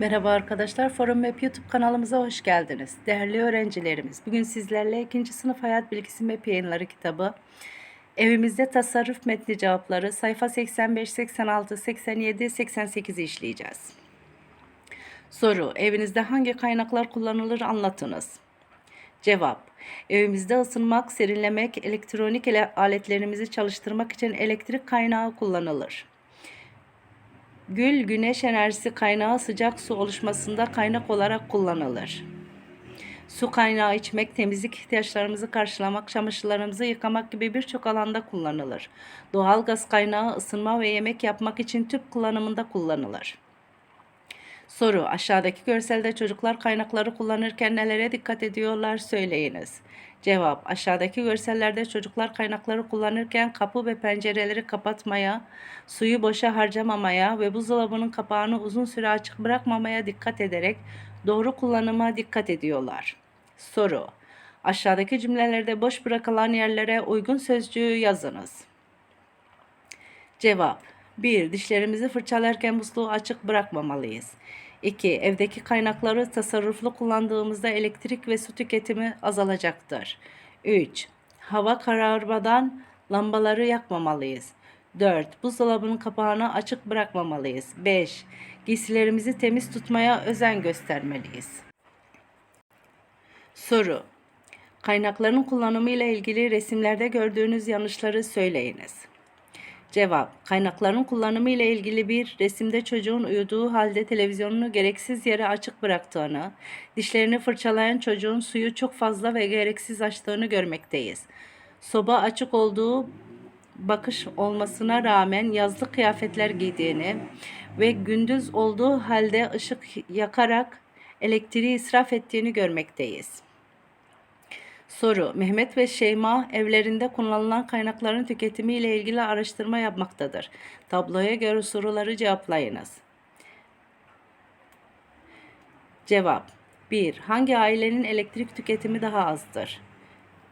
Merhaba arkadaşlar, Forum Map YouTube kanalımıza hoş geldiniz. Değerli öğrencilerimiz, bugün sizlerle 2. sınıf hayat bilgisi map yayınları kitabı, evimizde tasarruf metni cevapları sayfa 85, 86, 87, 88'i işleyeceğiz. Soru, evinizde hangi kaynaklar kullanılır anlatınız. Cevap, evimizde ısınmak, serinlemek, elektronik ele- aletlerimizi çalıştırmak için elektrik kaynağı kullanılır. Gül, güneş enerjisi kaynağı sıcak su oluşmasında kaynak olarak kullanılır. Su kaynağı içmek, temizlik ihtiyaçlarımızı karşılamak, çamaşırlarımızı yıkamak gibi birçok alanda kullanılır. Doğal gaz kaynağı ısınma ve yemek yapmak için tüp kullanımında kullanılır. Soru, aşağıdaki görselde çocuklar kaynakları kullanırken nelere dikkat ediyorlar söyleyiniz. Cevap, aşağıdaki görsellerde çocuklar kaynakları kullanırken kapı ve pencereleri kapatmaya, suyu boşa harcamamaya ve buzdolabının kapağını uzun süre açık bırakmamaya dikkat ederek doğru kullanıma dikkat ediyorlar. Soru, aşağıdaki cümlelerde boş bırakılan yerlere uygun sözcüğü yazınız. Cevap 1. Dişlerimizi fırçalarken musluğu açık bırakmamalıyız. 2. Evdeki kaynakları tasarruflu kullandığımızda elektrik ve su tüketimi azalacaktır. 3. Hava kararmadan lambaları yakmamalıyız. 4. Buzdolabının kapağını açık bırakmamalıyız. 5. Giysilerimizi temiz tutmaya özen göstermeliyiz. Soru Kaynakların kullanımı ile ilgili resimlerde gördüğünüz yanlışları söyleyiniz. Cevap: Kaynakların kullanımı ile ilgili bir resimde çocuğun uyuduğu halde televizyonunu gereksiz yere açık bıraktığını, dişlerini fırçalayan çocuğun suyu çok fazla ve gereksiz açtığını görmekteyiz. Soba açık olduğu bakış olmasına rağmen yazlık kıyafetler giydiğini ve gündüz olduğu halde ışık yakarak elektriği israf ettiğini görmekteyiz. Soru: Mehmet ve Şeyma evlerinde kullanılan kaynakların tüketimi ile ilgili araştırma yapmaktadır. Tabloya göre soruları cevaplayınız. Cevap 1. Hangi ailenin elektrik tüketimi daha azdır?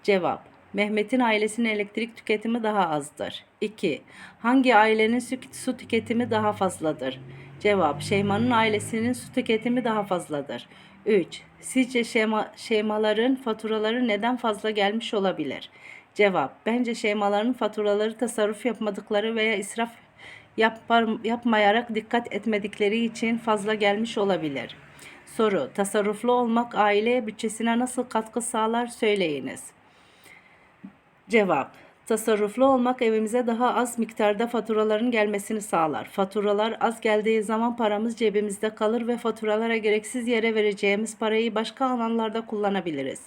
Cevap Mehmet'in ailesinin elektrik tüketimi daha azdır. 2. Hangi ailenin su, su tüketimi daha fazladır? Cevap Şeyma'nın ailesinin su tüketimi daha fazladır. 3. Sizce şema, şeymaların faturaları neden fazla gelmiş olabilir? Cevap Bence şeymaların faturaları tasarruf yapmadıkları veya israf yapar, yapmayarak dikkat etmedikleri için fazla gelmiş olabilir. Soru Tasarruflu olmak aile bütçesine nasıl katkı sağlar söyleyiniz. Cevap Tasarruflu olmak evimize daha az miktarda faturaların gelmesini sağlar. Faturalar az geldiği zaman paramız cebimizde kalır ve faturalara gereksiz yere vereceğimiz parayı başka alanlarda kullanabiliriz.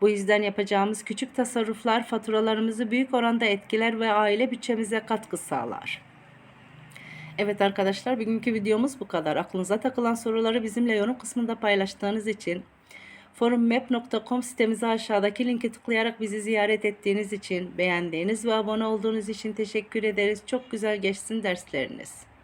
Bu yüzden yapacağımız küçük tasarruflar faturalarımızı büyük oranda etkiler ve aile bütçemize katkı sağlar. Evet arkadaşlar bugünkü videomuz bu kadar. Aklınıza takılan soruları bizimle yorum kısmında paylaştığınız için forummap.com sitemize aşağıdaki linki tıklayarak bizi ziyaret ettiğiniz için, beğendiğiniz ve abone olduğunuz için teşekkür ederiz. Çok güzel geçsin dersleriniz.